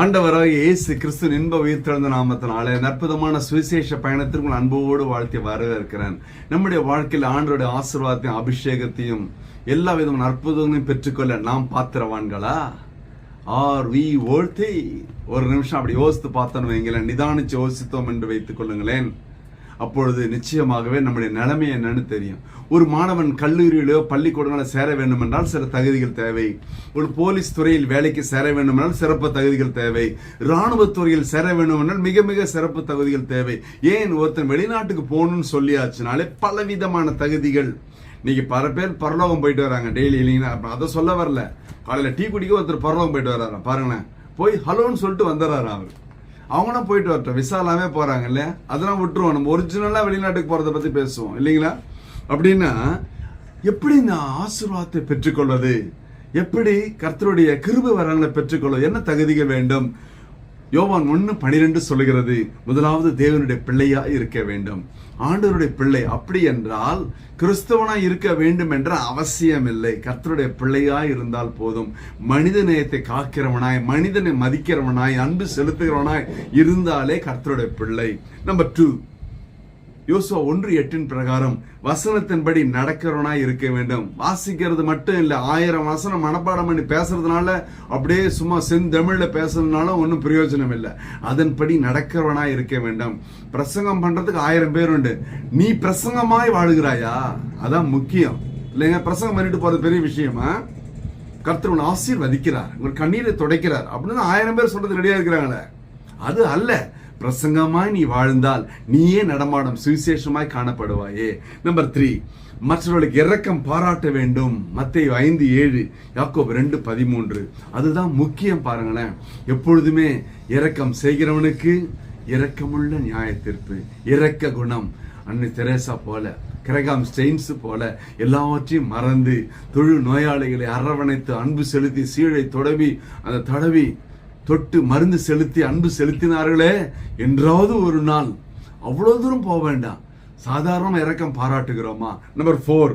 ஆண்டவராக இயேசு கிறிஸ்து இன்ப உயிர்த்தெழுந்த நாமத்தினாலே அற்புதமான சுவிசேஷ பயணத்திற்கு அன்போடு வாழ்த்தி வரவேற்கிறேன். நம்முடைய வாழ்க்கையில் ஆண்டோடைய ஆசீர்வாதத்தையும் அபிஷேகத்தையும் எல்லா விதமான அற்புதங்களையும் பெற்றுக்கொள்ள நாம் பாத்திரவான்களா? ஆர் வி ஓழ்த்தி ஒரு நிமிஷம் அப்படி யோசித்து பார்த்தோன்னு வைங்களேன் நிதானிச்சு யோசித்தோம் என்று வைத்துக் கொள்ளுங்களேன். அப்பொழுது நிச்சயமாகவே நம்முடைய நிலைமை என்னன்னு தெரியும். ஒரு மாணவன் கல்லூரியிலோ பள்ளிக்கூடங்களோ சேர வேண்டும் என்றால் சில தகுதிகள் தேவை. ஒரு போலீஸ் துறையில் வேலைக்கு சேர வேண்டும் என்றால் சிறப்பு தகுதிகள் தேவை. ராணுவ துறையில் சேர வேண்டும் என்றால் மிக மிக சிறப்பு தகுதிகள் தேவை. ஏன் ஒருத்தன் வெளிநாட்டுக்கு போகணும்னு சொல்லியாச்சுனாலே பலவிதமான தகுதிகள். இன்னைக்கு பல பேர் பரலோகம் போயிட்டு வராங்க டெய்லி இல்லைங்கன்னா அதை சொல்ல வரல. காலையில் டீ குடிக்க ஒருத்தர் பரலோகம் போயிட்டு வர்றாரு பாருங்களேன். போய் ஹலோன்னு சொல்லிட்டு வந்துடுறாரு அவர். அவங்களும் போயிட்டு வரட்டும். விசா எல்லாமே போறாங்க இல்லையா? அதெல்லாம் விட்டுருவோம். நம்ம ஒரிஜினலா வெளிநாட்டுக்கு போறதை பத்தி பேசுவோம் இல்லைங்களா? அப்படின்னா எப்படி இந்த ஆசீர்வாதத்தை பெற்றுக்கொள்வது? எப்படி கர்த்தருடைய கிருப வரங்களை பெற்றுக்கொள்ள என்ன தகுதிகள் வேண்டும்? யோவான் ஒன்று பனிரெண்டு சொல்லுகிறது முதலாவது தேவனுடைய பிள்ளையா இருக்க வேண்டும். ஆண்டவருடைய பிள்ளை அப்படி என்றால் கிறிஸ்தவனாய் இருக்க வேண்டும் என்ற அவசியம் இல்லை கர்த்தருடைய பிள்ளையாய் இருந்தால் போதும். மனித நேயத்தை காக்கிறவனாய் மனிதனை மதிக்கிறவனாய் அன்பு செலுத்துகிறவனாய் இருந்தாலே கர்த்தருடைய பிள்ளை. நம்பர் டூ யோசுவா ஒன்று எட்டின் பிரகாரம் வசனத்தின்படி நடக்கிறவனாய் இருக்க வேண்டும். வாசிக்கிறது மட்டும் இல்லை ஆயிரம் வசனம் மனப்பாடம் பண்ணி பேசுறதுனால அப்படியே சும்மா செந்தமிழ்ல பேசுறதுனால ஒன்றும் பிரயோஜனம் இல்லை. அதன்படி நடக்கிறவனாய் இருக்க வேண்டும். பிரசங்கம் பண்றதுக்கு ஆயிரம் பேர் உண்டு. நீ பிரசங்கமாய் வாழுகிறாயா? அதான் முக்கியம். இல்லைங்க பிரசங்கம் பண்ணிட்டு போறது பெரிய விஷயமா? கர்த்தர் உன் ஆசீர்வதிக்கிறார் உங்கள் கண்ணீரை துடைக்கிறார். அப்படின்னு ஆயிரம் பேர் சொல்றது ரெடியா இருக்கிறாங்களே. அது அல்ல. பிரசங்கமாய் நீ வாழ்ந்தால் நீயே நடமாடும் சுவிசேஷமாய் காணப்படுவாயே. நம்பர் த்ரீ மற்றவர்களுக்கு இரக்கம் பாராட்ட வேண்டும். மத்திய ஐந்து ஏழு யாக்கோப் ரெண்டு பதிமூன்று. அதுதான் முக்கியம் பாருங்களேன். எப்பொழுதுமே இரக்கம் செய்கிறவனுக்கு இரக்கமுள்ள நியாய தீர்ப்பு இரக்க குணம். அன்னை தெரேசா போல கிரகாம் ஸ்டெயின்ஸ் போல எல்லாவற்றையும் மறந்து தொழு நோயாளிகளை அரவணைத்து அன்பு செலுத்தி சீழை தொடவி அந்த தடவி தொட்டு மருந்து செலுத்தி அன்பு செலுத்தினார்களே என்றாவது ஒரு நாள். அவ்வளோ தூரம் போக வேண்டாம். சாதாரணமாக இறக்கம் பாராட்டுகிறோமா? நம்பர் ஃபோர்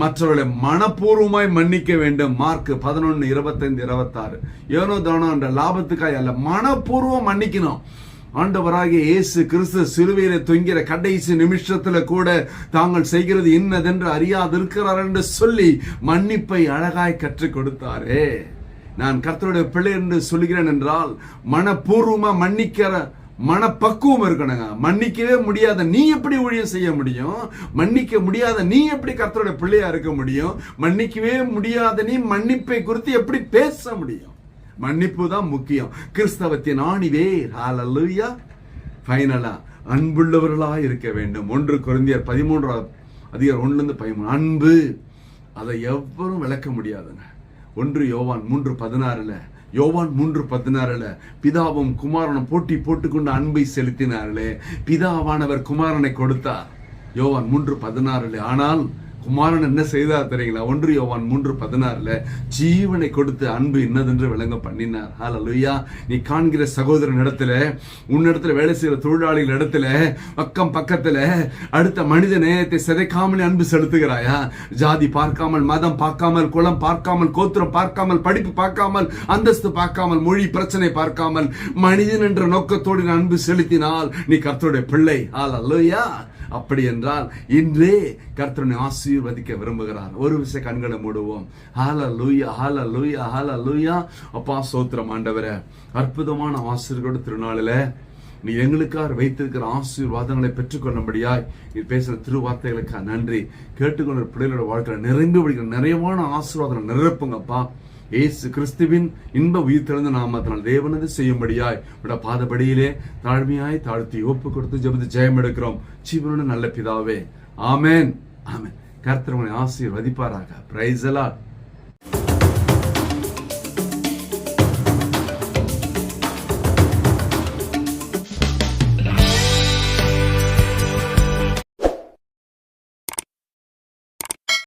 மற்றவர்களை மனப்பூர்வமாய் மன்னிக்க வேண்டும். மார்க் பதினொன்று இருபத்தைந்து இருபத்தாறு. ஏனோ தானோ என்ற லாபத்துக்காய் அல்ல மனப்பூர்வம் மன்னிக்கணும். ஆண்டவராகிய இயேசு கிறிஸ்து சிலுவையில தொங்கிற கடைசி நிமிஷத்துல கூட தாங்கள் செய்கிறது இன்னதென்று அறியாதிருக்கிறார் என்று சொல்லி மன்னிப்பை அழகாய் கற்றுக் கொடுத்தாரே. நான் கர்த்தருடைய பிள்ளை என்று சொல்கிறேன் என்றால் மனப்பூர்வமா மன்னிக்கிற மனப்பக்குவம் இருக்கணுங்க. மன்னிக்கவே முடியாத நீ எப்படி ஊழியம் செய்ய முடியும்? மன்னிக்க முடியாத நீ எப்படி கர்த்தருடைய பிள்ளையா இருக்க முடியும்? மன்னிக்கவே முடியாத நீ மன்னிப்பை குறித்து எப்படி பேச முடியும்? மன்னிப்பு தான் முக்கியம். கிறிஸ்தவத்தின் ஆணிவே ஹalleluya ஃபைனலா அன்புள்ளவர்களா இருக்க வேண்டும். ஒன்று குருந்தியர் பதிமூன்றாவது அதிகாரம் ஒன்றுலேருந்து பதிமூணு. அன்பு அதை எவரும் விளக்க முடியாதுங்க. ஒன்று யோவான் மூன்று பதினாறுல யோவான் மூன்று பதினாறுல பிதாவும் குமாரனும் போட்டி போட்டுக்கொண்டு அன்பை செலுத்தினார்களே. பிதாவானவர் குமாரனை கொடுத்தார். யோவான் மூன்று பதினாறுல ஆனால் குமாரன் என்ன செய்தார் தெரியுங்களா? ஒன்று யோவான் மூன்று பதினாறுல ஜீவனை கொடுத்து அன்பு இன்னதென்று விளங்க பண்ணினார். ஹalleluya. நீ காண்கிற சகோதரன் இடத்துல உன்னிடத்துல வேலை செய்யற தொழிலாளிகள் இடத்துல பக்கம் பக்கத்துல அடுத்த மனித நேயத்தை சிதைக்காமல் அன்பு செலுத்துகிறாயா? ஜாதி பார்க்காமல் மதம் பார்க்காமல் குலம் பார்க்காமல் கோத்திரம் பார்க்காமல் படிப்பு பார்க்காமல் அந்தஸ்து பார்க்காமல் மொழி பிரச்சனை பார்க்காமல் மனிதன் என்ற நோக்கத்தோடு அன்பு செலுத்தினால் நீ கர்த்தருடைய பிள்ளை. ஹalleluya. அப்படி என்றால் இன்றே கர்த்தனை ஆசீர்வதிக்க விரும்புகிறார். ஒரு விஷய கண்களை மூடுவோம். ஹால லூயா ஹால லூயா ஹால லூயா அப்பா சோத்திரம் ஆண்டவர. அற்புதமான ஆசிரியர்களோட திருநாளில. நீ எங்களுக்காக வைத்திருக்கிற ஆசீர்வாதங்களை பெற்றுக்கொள்ளும்படியாய் நீ பேசுற திருவார்த்தைகளுக்காக நன்றி. கேட்டுக்கொண்ட பிள்ளைகளோட வாழ்க்கையில நிரம்பி விடுகிற நிறையவான ஆசீர்வாதங்களை நிரப்புங்கப்பா. இயேசு கிறிஸ்துவின் இன்ப உயிர் திறந்த நாமத்தினால் தேவனது செய்யும்படியாய் விட பாதபடியிலே தாழ்மையாய் தாழ்த்தி ஒப்பு கொடுத்து ஜெபத்து ஜெயம் எடுக்கிறோம் ஜீவனோட நல்ல பிதாவே. ஆமேன். ஆமேன். கர்த்தர் உங்களை ஆசீர்வதிப்பாராக. பிரைஸ் எல்லாம்